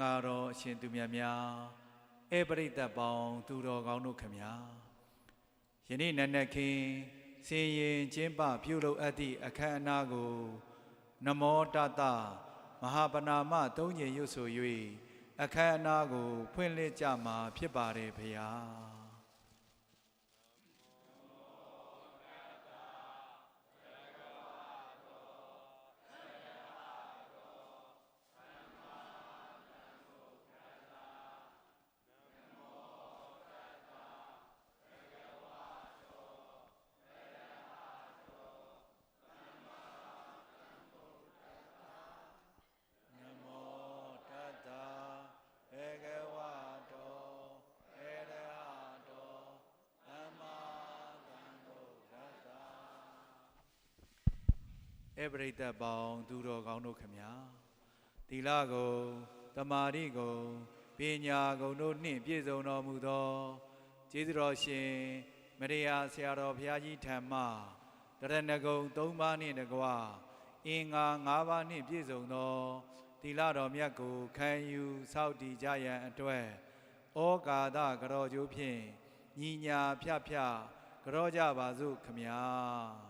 ဃာတော်အရှင်သူမြတ်များဧပရိသတ်ပေါင်းသူတော်ကောင်းတို့ခမညာယနေ့နတ်နက်ခင်းစင်ရင်ကျင်းပပြုလုပ်အပ်သည့်အခမ်းအနားကို နမောတတမဟာပနာမသုံးညင်ရွတ်ဆို၍အခမ်းအနားကို ဖွင့်လှစ်ကြမှာဖြစ်ပါတယ်ဖေဟာ နမောတတဘေကဝတောဧရဟတောသမ္မာသမ္ဗုဒ္ဓတ္တ ဧပရိတ္တပေါင်းသူတော်ကောင်းတို့ခမညာသီလကုံတမာရိကုံပညာကုံတို့နှင့်ပြည့်စုံတော်မူသောကျေးဇူးတော်ရှင်မရိယာဆရာတော်ဘုရားကြီးထံမှတရဏဂုံ၃ပါးနှင့်တကွာအင်္ဂါ၅ပါးနှင့်ပြည့်စုံသောသီလတော်မြတ်ကိုခံယူစောင့်တည်ကြရန်အတွက်ဩကာသကရောကျိုးဖြင့်ညီညာဖြဖြကရောကြပါစို့ခမညာ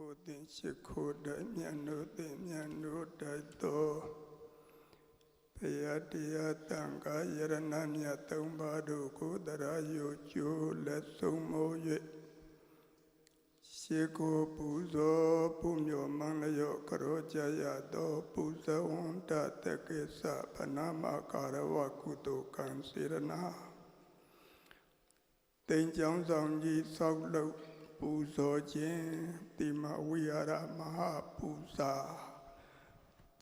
ကိုတင်ရှိခိုးတဲ့မြတ်နိုးတဲ့မြတ်နိုးတိုက်တော်ဘုရားတရားတန်ခါယရဏမြတ်သုံးပါးတို့ကိုတရားယိုကျိုးလက်ဆုံးမိုး၍ရှေကိုပူဇော်ပူမြော်မန္လျော့ကရောကြရသောပူဇဝန္တတကိစ္စဗနာမကာရဝကုတုကံစေရနာတိမ်ကြောင်းဆောင်ကြီးဆောက်လုပ် ဇော်ခြင်းတိမဝိဟာရမဟာပူဇာ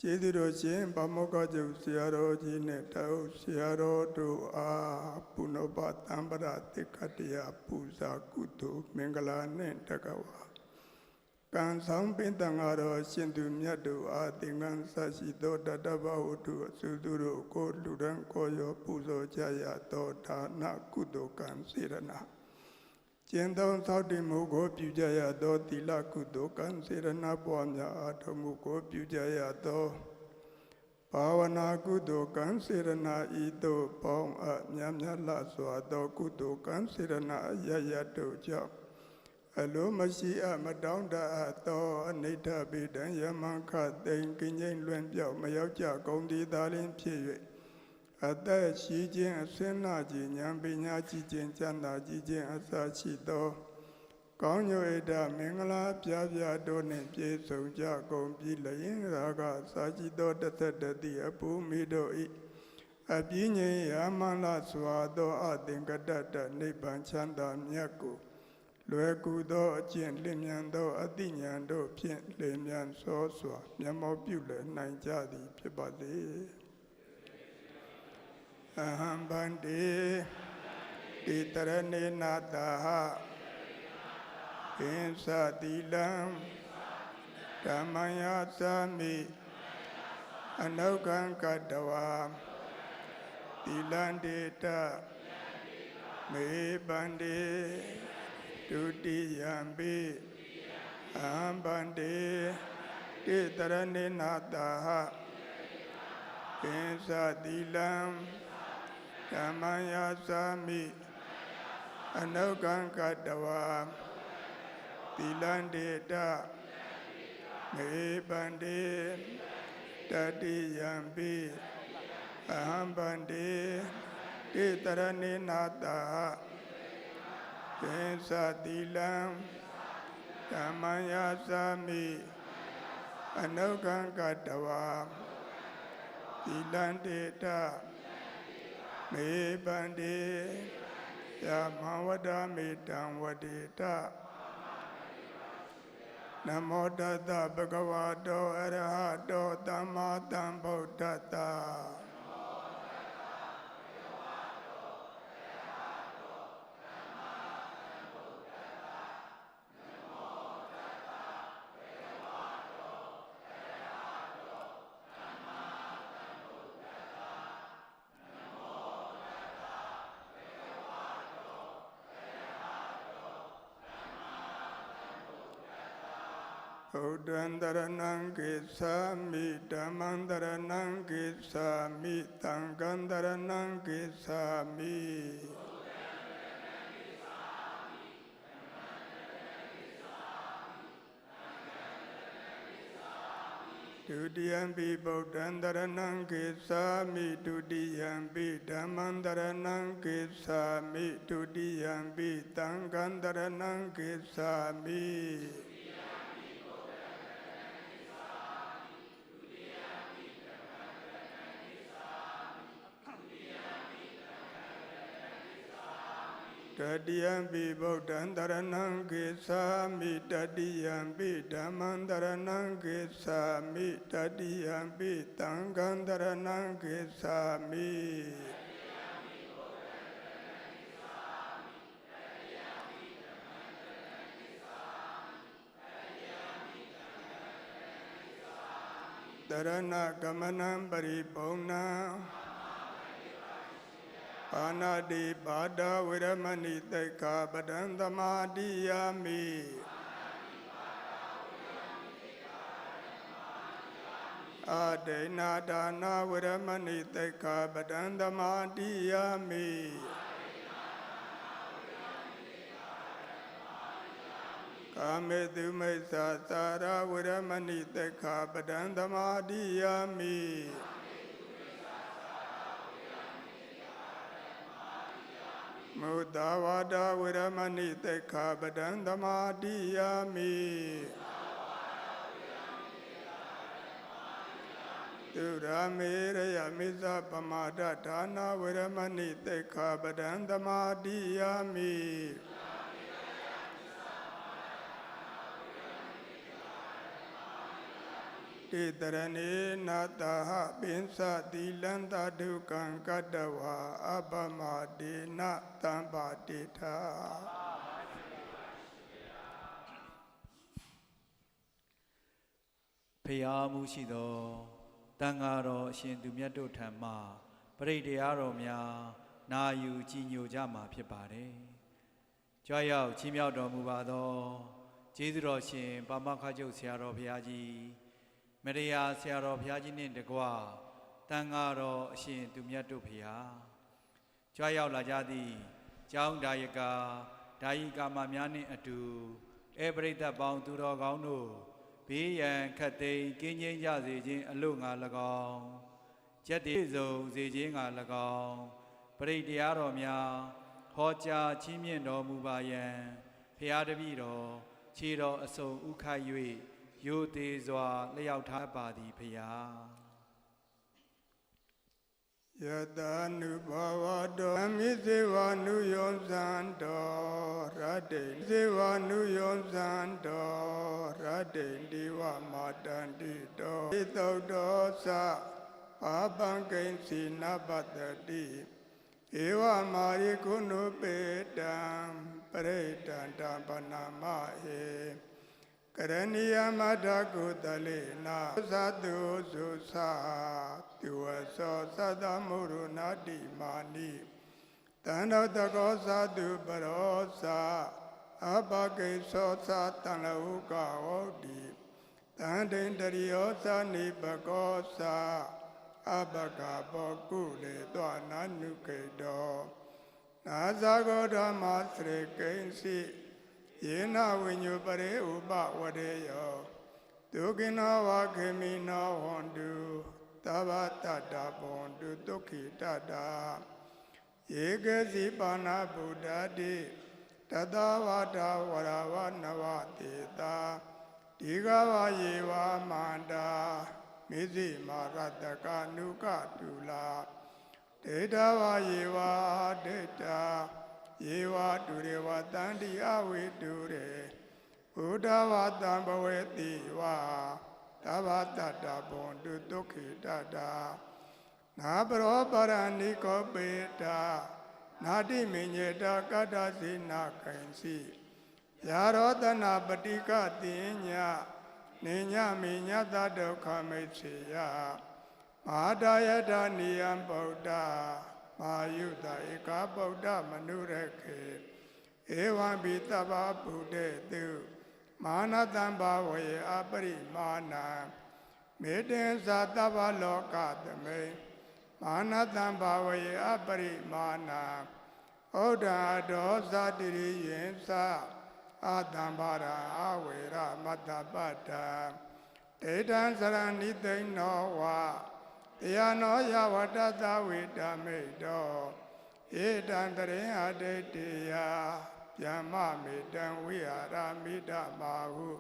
ကျေးဇူးတော်ရှင်ဗမောကကျုပ်ဆရာတော်ကြီးနဲ့တောက်ဆရာတော်တို့အားပုဏ္ဏပတံပရတိကတယပူဇာကုသိုလ်မင်္ဂလာနဲ့တကဝါကံဆောင်ပင်တန်ဃာတော်ရှင်သူမြတ်တို့အားသင်္ကန်းဆရှိသောတတဘဝတုအစုသူတို့ကိုလူရန်ကိုရောပူဇော်ကြရသောဒါနကုသိုလ်ကံစေရနာ ကျင့်သုံးသောက်တည်မှုကိုပြုကြရသောသီလကုသိုလ်ကံစေရနာပွားများအားထုတ်မှုကိုပြုကြရသောဘာဝနာကုသိုလ်ကံစေရနာဤသို့ပေါင်းအပ်မြတ်မြတ်လှစွာသောကုသိုလ်ကံစေရနာအယယတို့ကြောင့်အလိုမရှိအပ်မတောင်းတအပ်သောအနိဋ္ဌပိတံယမံခသိင်ကင်းကျင်းလွင်ပြောက်မရောက်ကြကုန်သည်သာလျှင်ဖြစ်၍ အသက်ရှိခြင်းအစင်းနာခြင်းဉာဏ်ပညာကြည်ခြင်းကျမ်းသာကြည်ခြင်းအစရှိသောကောင်းညိုဣဒမင်္ဂလာပြပြတို့နှင့်ပြည့်စုံကြကုန်ပြီလျင်ရာကစာကြည်သောတသက်တတိအပူမိတို့၏အပြင်းငြိမ်ရာမန္လစွာသောအသင်္ကတတနိဗ္ဗာန်ချမ်းသာမြတ်ကိုလွယ်ကူသောအကျင့်လင်မြန်သောအသိဉာဏ်တို့ဖြင့်လင်မြန်စောစွာမျက်မှောက်ပြုလည်နိုင်ကြသည်ဖြစ်ပါစေ အဟံဗန္တိဣတရဏေနာတာဟကိဉ္စတိလံဓမ္မယသာမိအနုကံကတဝါသီလန္တေတမေပန္တေဒုတိယံပိအဟံဗန္တေတိတရဏေနာတာဟကိဉ္စတိလံ ဓမ္မယသာမိအနုကံကတဝါသီလန္တေတမေပန္တေတတိယံပိအဟံဗန္တေတတေတရဏေနာတာသင်္သတိလံဓမ္မယသာမိအနုကံကတဝါသီလံတေတမေ ပန္တိယမဝဒမေတံဝတိတနမောတတ္တဗုဒ္ဓဝါတောအရဟတောသမ္မာသမ္ဗုဒ္ဓတ္တ ဘုဒ္ဓံတရဏံကိသာမိဓမ္မံတရဏံကိသာမိသံဃံတရဏံကိသာမိဒုတိယံပိဗုဒ္ဓံတရဏံကိသာမိဒုတိယံပိဓမ္မံတရဏံကိသာမိဒုတိယံပိသံဃံတရဏံကိသာမိ တတိယံပိဗုဒ္ဓံတရဏံကိသာမိတတိယံပိဓမ္မံတရဏံကိသာမိတတိယံပိသံဃံတရဏံကိသာမိတရဏဂမနံပရိပုံဏံ ပါဏာတိပါဒဝရမဏိတိတ်ခာပဒံသမာတိယာမိအာဒိနာဒါနာဝရမဏိတိတ်ခာပဒံသမာတိယာမိကာမေတုမိစ္ဆာသာရဝရမဏိတိတ်ခာပဒံသမာတိယာမိ မုဒ္ဒဝါဒဝရမဏိတေခာပဒံသမာတိယာမိသူရမေရယမိစ္ဆပမာဒဒါနာဝရမဏိတေခာပဒံသမာတိယာမိ တေတရဏေနာတဟပိဉ္စတိလန္တဒုက္ခံကတ္တဝါအပမဒေနတံပါတိထာဖျားမှုရှိသောတန်ဃာတော်အရှင်သူမြတ်တို့ထံမှပရိတရားတော်များနာယူကြည်ညိုကြမှာဖြစ်ပါတယ်။ကြွရောက်ချီးမြှောက်တော်မူပါသောကျေးဇူးတော်ရှင်ပါမခကျုပ်ဆရာတော်ဘုရားကြီး မရိယာဆရာတော်ဘုရားကြီးနှင့်တကွတန်ဃာတော်အရှင်သူမြတ်တို့ဘုရားကြွရောက်လာကြသည့်ကျောင်းဒါယကာဒါယိကာမများနှင့်အတူဧပရိသတ်ပေါင်းသူတော်ကောင်းတို့ဘေးရန်ခတ်သိမ်းကင်းငြိမ်းကြစေခြင်းအလို့ငါ၎င်းကျက်တည်စုံစေခြင်းငါ၎င်းပရိတရားတော်များဟောကြားချီးမြှင့်တော်မူပါယံဖရာတပည့်တော်ခြေတော်အစုံဥခိုက်၍ ယိုသေးစွာလျှောက်ထားပါသည်ဖရာယတနုဘဝတောအမိစေဝနုယောဇံတောရတ္တိစေဝနုယောဇံတောရတ္တိဒီဝမာတန္တိတောဣတုတ္တောသဘာပံကိဉ္စီနပတ္တိဧဝမာရိကုဏုပေတံပရိတံတပနာမဧ ကရဏီယမတကုတလေနာသတုသုသာတိဝသောသတ္တမုရုနာတိမာနိတန္တောတကောသတုပရောသာအပကိသောသတံလဟုကဟောတိတန္တိန္တရိယောသနိပကောသာအပကဘောကုလေတောနာနုကေတောနာဇဂောဓမ္မသရေကိဉ္စီ ယေနဝိညုပရေဥပဝရေယောဒုက္ခိနောဝခေမိနောဟွန်တုသဗ္ဗတတ္တဘွန်တုဒုက္ခိတတ္တာယယေကစီပါဏဗုဒ္ဓတိတတဝါဒဝရဝနဝတေတာဒီကဝယေဝမန္တာမေဇိမာရတကနုကတူလာဒေတာဝယေဝဒေတာ ယေဝတူရေဝတန္တိအဝေတူရေဘုဒ္ဓဝါတံဘဝေတိဝါသဗ္ဗတတ္တဘွန်တုဒုက္ခိတတ္တာနာပရောပရဏိကောပေတာနာတိမိညေတာကတ္တစေနာကံစီယာရောတနာပတိကတိညာနေညမိညတဒုက္ခမိတ်စေယမဟာတယတနိယံဗုဒ္ဓ မာယုတဧကဗုဒ္ဓမနုရခေဧဝံဘိတဗ္ဗဗုဒ္ဓေတုမာနတံဘာဝေအပရိမာဏံမေတ္တေသာတဗ္ဗလောကသမိန်မာနတံဘာဝယေအပရိမာဏဩဒာဒောသတိရိယင်္စအာတံဘာရာအဝေရမတ္တပတ္တဒေတံစရဏိသိဏောဝ တရားနောယဝတ္တသဝေတမိတောဧတံတရေအတေတေယဗျမ္မမေတံဝိဟာရမိတမာဟု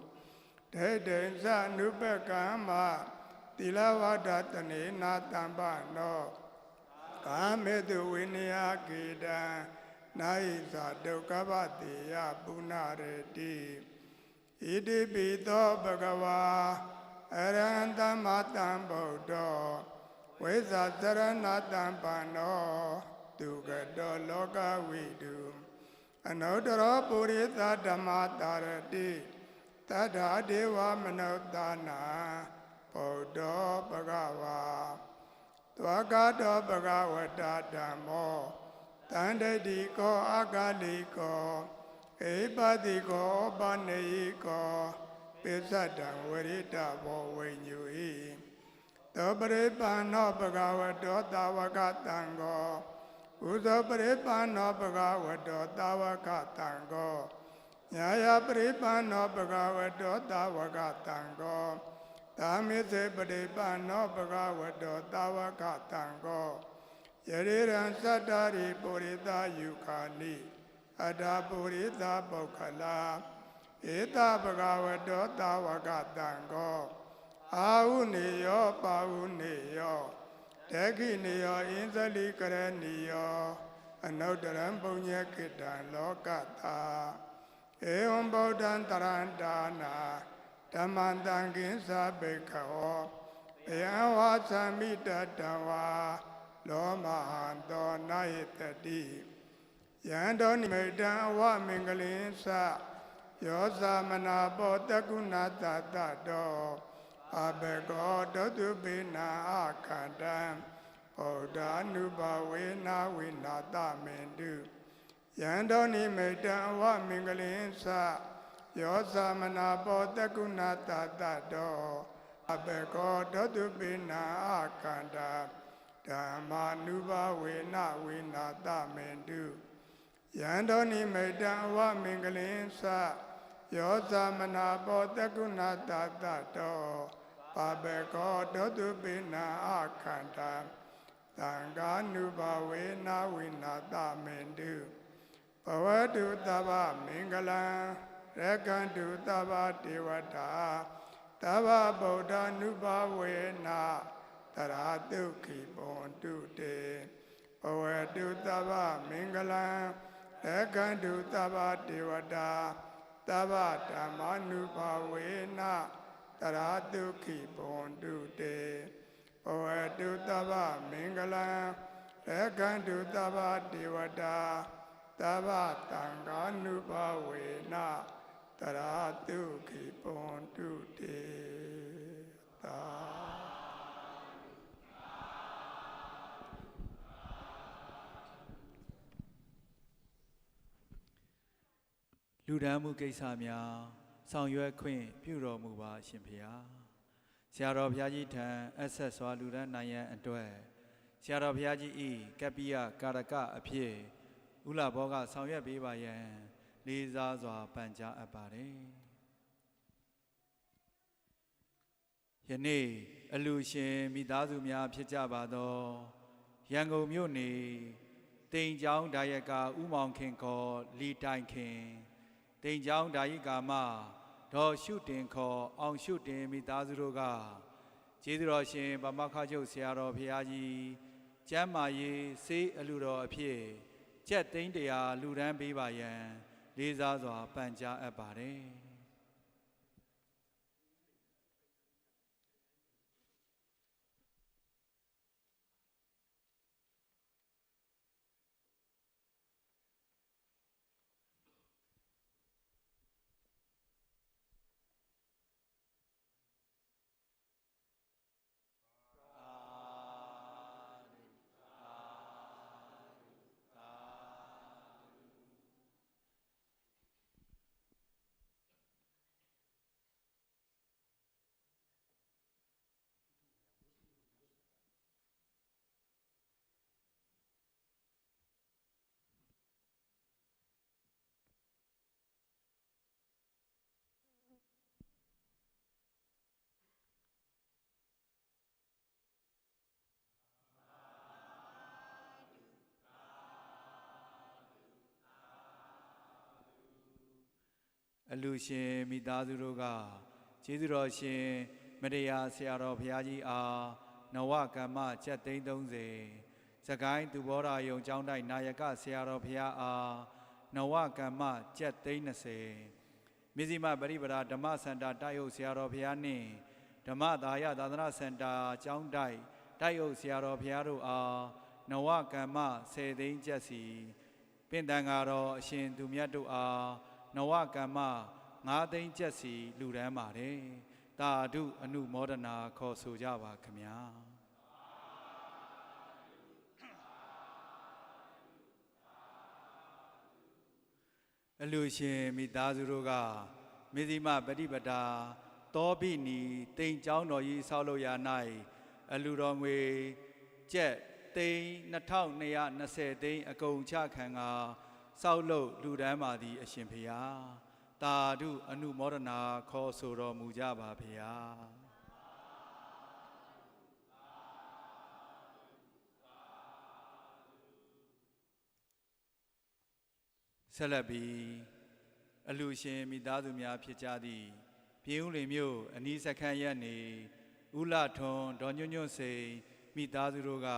ဒေတေသနုပကမ္မတိလဝဒတနေနာတံပနောကာမေတုဝိနည်းကေတံနာဟိသာဒုက္ခပတိယပုဏ္ဏရတိဣတိပိသောဘဂဝါအရဟံတမတံဗုဒ္ဓော ဝိဇာသရဏတံပနောဒုက္ကတောလောကဝိတုအနုတ္တရောပုရိသဓမ္မတာရတိတထာဒေဝမနုဿာနာဗုဒ္ဓောဘဂဝါသွားကတောဘဂဝတာဓမ္မောတန္တတိကောအာဂလိကောဧပတိကောပနေယိကောပိစ္ဆတံဝရိတဘောဝိညူဤ သောပရိပန္နောဘဂဝတောတာဝကတံကောဥဇောပရိပန္နောဘဂဝတောတာဝကတံကောညာယပရိပန္နောဘဂဝတောတာဝကတံကောသာမေသေပရိပနောဘဂဝတောတာဝကတံကောယရေရံသတ္တရိပုရိသယုခာနိအတ္တပုရိသပုခ္ခလာဧတဘဂဝတောတာဝကတံကော အာဟုနေယောပါဟုနေယောဒက္ခိနေယောအင်းဇလိကရဏီယောအနုတ္တရံပုညေကိတံလောကတာဧဝံဗုဒ္ဓံတရန္တာနာဓမ္မံတံကိသဗေခောဘယံဝါသမိတတံဝါလောမဟံတောနာယတတိယံတောနိမိတံအဝမင်္ဂလင်္စယောသမနာဘောတကုဏတတတော အဘေကောတောတုပိနာအခန္တံဩဒာနုဘဝေနာဝိနာတမင်တုယံတောနိမိတံအဝမင်္ဂလင်္စယောသမနာဘောတကုဏတတတောအဘေကောဒတုပိနာအခန္တာဓမ္မာနုဘဝေနဝိနာတမေတုယန္တောနိမေတံအဝမင်္ဂလင်္စယောသမနာဘောတကုဏတတတော ပဘေကောဒတုပိနာအခန္တာသံဃာနုဘဝေနဝိနာတမေတုဘဝတုတဗ္ဗမင်္ဂလံရကန္တုသဗ္ဗဒေဝတာသဗ္ဗဗုဒ္ဓ ानु ဘဝေနာတရာတုခိပွန်တုတေဘဝတုသဗ္ဗမင်္ဂလံရကန္တုသဗ္ဗဒေဝတာသဗ္ဗဓမ္မာနုဘဝေနာ တရာတုခိပွန်တုတေဘဝတုသဗ္ဗမင်္ဂလံရကန္တုသဗ္ဗဒေဝတာသဗ္ဗတံဃာနုဘဝေနာတရာတုခိပွန်တုတေသာလူဒန်းမှုကိစ္စများ ဆောင်ရွက်ခွင့်ပြုတော်မူပါအရှင်ဖေဟာဆရာတော်ဘုရားကြီးထံအဆက်စွာလူဒန်းနိုင်ရန်အတွက်ဆရာတော်ဘုရားကြီးဤကပ္ပိယကာရကအဖြစ်ဥလဘောကဆောင်ရွက်ပေးပါရန်လေးစားစွာပန်ကြားအပ်ပါတယ်ယနေ့အလူရှင်မိသားစုများဖြစ်ကြပါသောရန်ကုန်မြို့နေတိန်ချောင်းဒါယကာဥမောင်ခင်ခေါ်လီတိုင်ခင်တိန်ချောင်းဒါယိကာမ ဒေါ်ရှုတင်ခေါ်အောင်ရှုတင်မိသားစုတို့ကကျေးဇူးတော်ရှင်ဗမာခချုပ်ဆရာတော်ဘုရားကြီးကျမ်းမာရေးစေးအလူတော်အဖြစ်ကျက်သိန်းတရားလူဒန်းပေးပါယံလေးစားစွာပန်ကြားအပ်ပါတယ် အလူရှင်မိသားစုတို့ကကျေးဇူးတော်ရှင်မတရားဆရာတော်ဘုရားကြီးအားနဝကမ္မချက်သိန်း30စကိုင်းသူဘောရာယုံကျောင်းတိုက်နာယကဆရာတော်ဘုရားအားနဝကမ္မချက်သိန်း30မြစီမပရိပရာဓမ္မစန္တာတိုက်ဟုတ်ဆရာတော်ဘုရားနှင့်ဓမ္မသာယသာသနာစင်တာကျောင်းတိုက်တိုက်ဟုတ်ဆရာတော်ဘုရားတို့အားနဝကမ္မ10သိန်းချက်စီပင့်တန်ကတော့အရှင်သူမြတ်တို့အား နဝကမ္မငါးသိန်းကျက်စီလူရန်ပါတယ်တာဓုအနုမောဒနာခေါ်ဆိုကြပါခမညာအလူရှင်မိသားစုတို့ကမေဇိမပฏิပဒါတောပိနီတိမ်ကျောင်းတော်ကြီးဆောက်လုပ်ရာ၌အလူတော်ငွေကျက်သိန်း2220သိန်းအကုန်ချခံက စောက်လို့လူဒန်းပါသည် အရှင်ဖေယတာဓုအနုမောဒနာခေါ်ဆိုတော်မူကြပါဖေယဆက်လက်ပြီးအလူရှင်မိသားစုများဖြစ်ကြသည့်ပြည်ဦးလင်မြို့အနီးစခန်းရက်နေဦးလထွန်းဒေါ်ညွန့်ညွန့်စိန်မိသားစုတို့က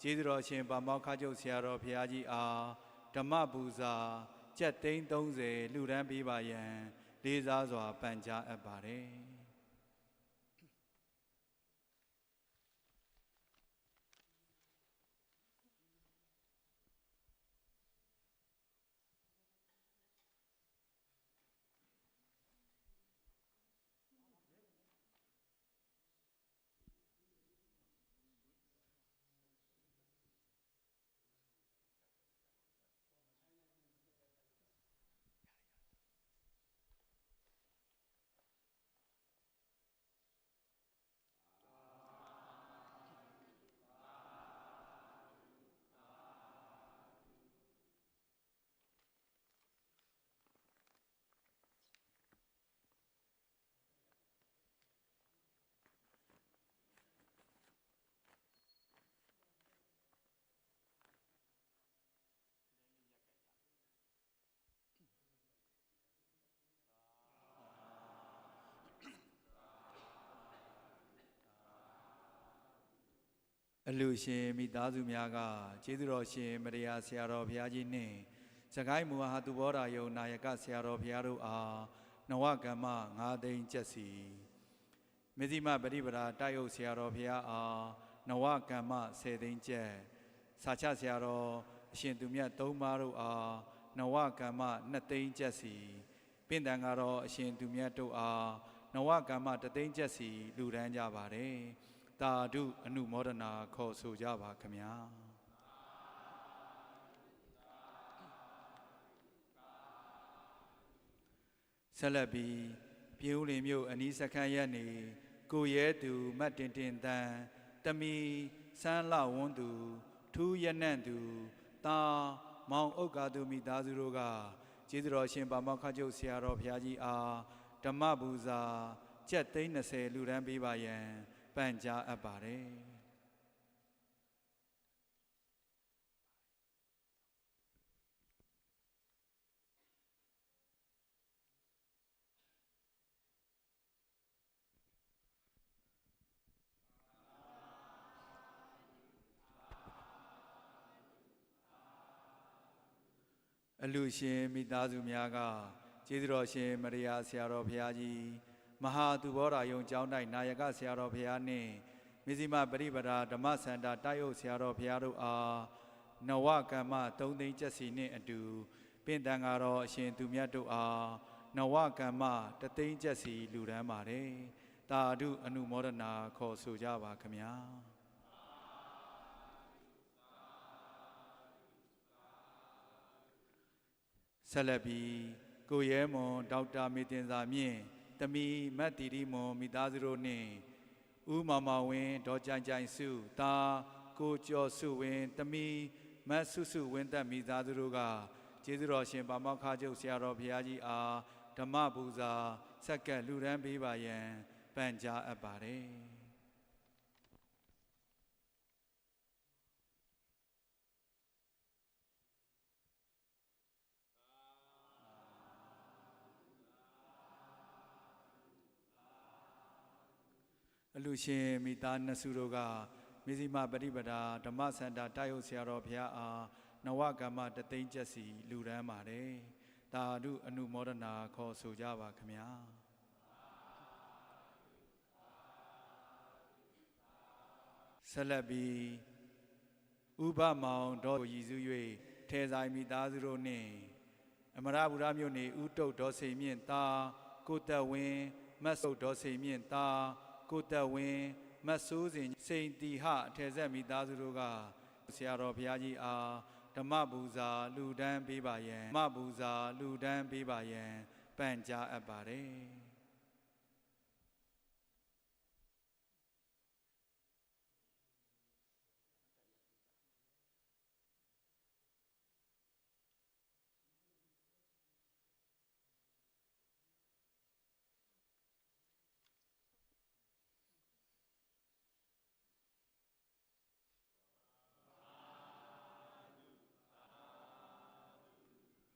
ကျေးဇူးတော်ရှင်ဗမောက်ခကျုပ်ဆရာတော်ဘုရားကြီးအား ဓမ္မပူဇာကျက်သိန်း30လှူဒန်းပေးပါယံလေးစားစွာပန်ကြားအပ်ပါတယ် အလူရှင်မိသားစုများကကျေးဇူးတော်ရှင်မရိယာဆရာတော်ဘုရားကြီးနှင့်စကိုင်းမူဟာသူဘောဓာယုံနာယကဆရာတော်ဘုရားတို့အားနဝကမ္မ9သိန်းကျက်စီမေဇိမပရိပရာတိုက်ယုတ်ဆရာတော်ဘုရားအားနဝကမ္မ10သိန်းကျက်စာချဆရာတော်အရှင်သူမြတ်သုံးပါးတို့အားနဝကမ္မ2သိန်းကျက်စီပင့်တန်ကတော့အရှင်သူမြတ်တို့အားနဝကမ္မ3သိန်းကျက်စီလူဒန်းကြပါတယ် တာဓုအနုမောဒနာခေါ်ဆိုကြပါခမညာဆက်လက်ပြီးပြည်ဦးလင်မြို့အနီးစခန်းရက်နေကိုရဲသူမတ်တင်တင်တန်တမီစမ်းလဝန်းသူထူးရနံ့သူတာမောင်ဥက္ကာသူမိသားစုတို့ကကျေးဇူးတော်ရှင်ဗမောက္ခကျုပ်ဆရာတော်ဘုရားကြီးအားဓမ္မဘူဇာကျက်သိန်း30လူဒန်းပေးပါယံ ပန်ကြားအပ်ပါတယ်အလူရှင်မိသားစုများကကျေးဇူးတော်ရှင်မရိယာဆရာတော်ဘုရားကြီး မဟာသူဘောရာယုံကျောင်းတိုက်နာယကဆရာတော်ဘုရားနှင့်မြစီမပရိပဒါဓမ္မစန္ဒတိုက်ဥဆရာတော်ဘုရားတို့အားနဝကမ္မသုံးသိန်းကျက်စီနှင့်အတူပင့်တန်ဃာတော်အရှင်သူမြတ်တို့အားနဝကမ္မတသိန်းကျက်စီလူဒန်းပါတယ်တာဓုအနုမောဒနာခေါ်ဆိုကြပါခမညာဆက်လက်ပြီးကိုရဲမွန်ဒေါက်တာမေတင်စာမြင့် တမီမတ်တီရီမွန်မိသားစုတို့နှင့်ဦးမောင်မောင်ဝင်းဒေါ်ကြိုင်ကြိုင်စုတာကိုကျော်စုဝင်းတမီမတ်ဆုစုဝင်းသက်မိသားစုတို့ကကျေးဇူးတော်ရှင်ပါမောက္ခချုပ်ဆရာတော်ဘုရားကြီးအားဓမ္မပူဇာဆက်ကပ်လူရန်ပေးပါယံပန်ကြားအပ်ပါတယ် အလူရှင်မိသားနှစ်စုတို့ကမေဇိမပရိပဒါဓမ္မစန္ဒတိုက်ဟုတ်ဆရာတော်ဘုရားအားနဝကမ္မတသိန်းကျက်စီလူရန်ပါတယ်။တာဓုအနုမောဒနာခေါ်ဆိုကြပါခမညာ။ဆက်လက်ပြီးဥပမောင်တော်ကိုရည်စူး၍ထဲဆိုင်မိသားစုတို့နှင့်အမရဗုဒ္ဓမြို့နေဥတုတ်ဒေါ်စိန်မြင့်တာကိုတက်ဝင်းမတ်ဆုတ်ဒေါ်စိန်မြင့်တာ ကိုတက်ဝင်းမတ်ဆိုးစဉ်စိန်တီဟအထေဆက်မိသားစုတို့ကဆရာတော်ဘုရားကြီးအားဓမ္မပူဇာလူဒန်းပေးပါယံဓမ္မပူဇာလူဒန်းပေးပါယံပန့်ကြားအပ်ပါတယ်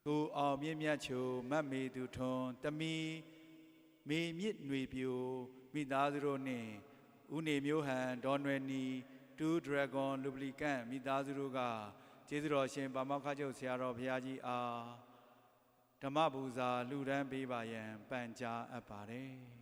ကိုအောင်မြင့်မြတ်ချိုမတ်မေသူထွန်းတမီမေမြင့်ຫນွေပြိုမိသားစုတို့နှင့်ဥနေမျိုးဟန်ဒေါ်နွယ်နီတူဒရဂွန်လူပလီကန်မိသားစုတို့ကကျေးဇူးတော်ရှင်ပါမောက္ခချုပ်ဆရာတော်ဘုရားကြီးအားဓမ္မပူဇာလူဒန်းပေးပါယံပန်ကြားအပ်ပါတယ်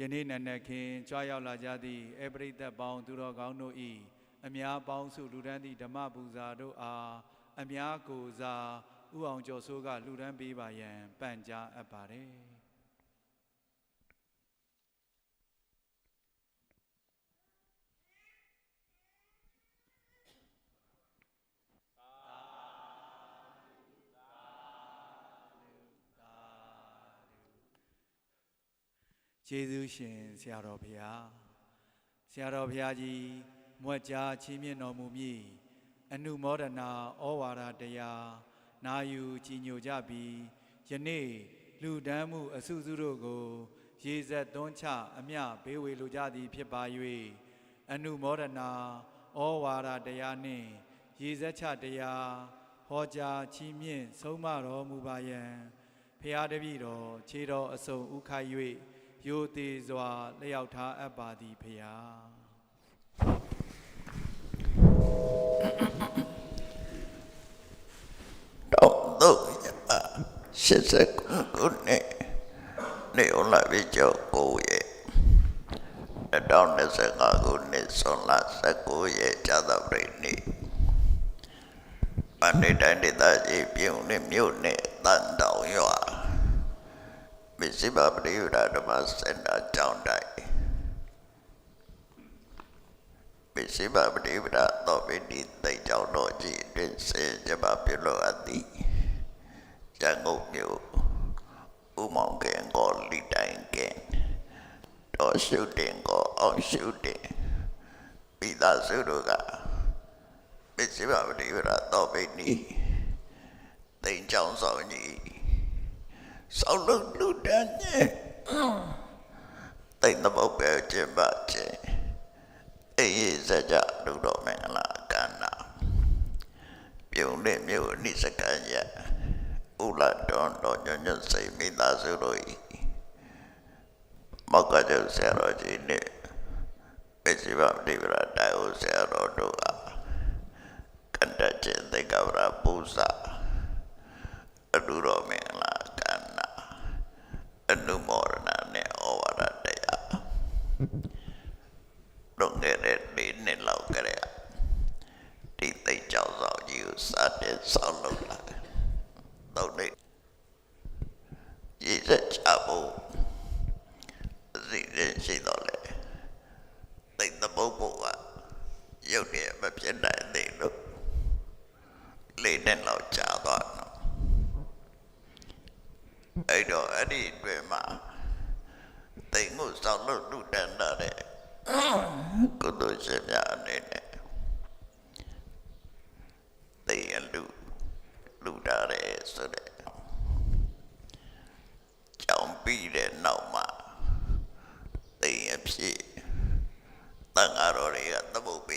ယနေ့နံနက်ခင်းကြွားရောက်လာကြသည့်အပရိသတ်ပေါင်းသူတော်ကောင်းတို့၏အများပေါင်းစုလူဒန်းသည့်ဓမ္မပူဇာတို့အားအများကိုစားဥအောင်ကျော်စိုးကလူဒန်းပေးပါယံပန့်ကြားအပ်ပါတ ယ်ကျေးဇူးရှင်ဆရာတော်ဘုရားဆရာတော်ဘုရားကြီးမွက်ကြားချီးမြှင့်တော်မူမည်အနုမောဒနာဩဝါဒတရားနာယူကြည်ညိုကြပြီးယနေ့လူဒန်းမှုအစုစုတို့ကို ရေဆက်သွန်းချအမျှဘေးဝေလိုကြသည်ဖြစ်ပါ၍အနုမောဒနာဩဝါဒတရားနှင့်ရေဆက်ချတရားဟောကြားချီးမြှင့်ဆုံးမတော်မူပါယံဖျားတပည့်တော်ခြေတော်အစုံဥခိုက်၍ ယိုသေးစွာလျှောက်ထားအပ်ပါသည်ဖျားတော့တော့ရပါရှစ်ဆက်ခုနှစ်နေအောင်လာပြီးကြောက်ကိုရဲ့2025ခုနှစ်ဆွန်လ19ရက်ကြာသပတေးနေ့မန္တလေးတိုင်းဒေသကြီးပြုံနဲ့မြို့နဲ့တန်တောင်ရွာမစ္စည်းဘာပရိယဓမ္မစင်တာကျောင်းတိုက်မစ္စည်းဘာပရိယတော်ဗိဒီတိတ်ကျောင်းတော်ကြီးအတွင်းစေကြပါပြုလို့အပ်သည်ကျန်ကုန်မြို့ဥမောင်ကင်ကိုလီတိုင်ကင်တော်ရှု တင်ကိုအောင်ရှုတင်ပိသာစုတို့ကပစ္စ ဆောင်ကြီးဆောက်လုပ်လူတန်းညဲတိန်တပုတ်ပဲကျင်းပါခြင်းအေးရစကြလူတော်မင်္ဂလာကန္နာနဲ့မြို့နိစကံရဥလာတော်တော်ညညစိတ်မိသားစုတို့ဤမောက်ကကျဆရာတော်ကြီးနဲ့ပစ္စည်းပါတိဗရာတိုင်ဦးဆရာတော်တို့အားကန္တကျင်သေကဗရာပူဇာအလူတော်မင်္ဂလာကန္နာ အနုမောရဏနဲ့ဩဝါဒတရားတော့ငယ်တဲ့လေးနှစ်လောက်ကလေးဒီသိတ်ကြောက်ဆောင်ကြီးကိုစတဲ့ဆောက်လုပ်လာတယ်တော့နေ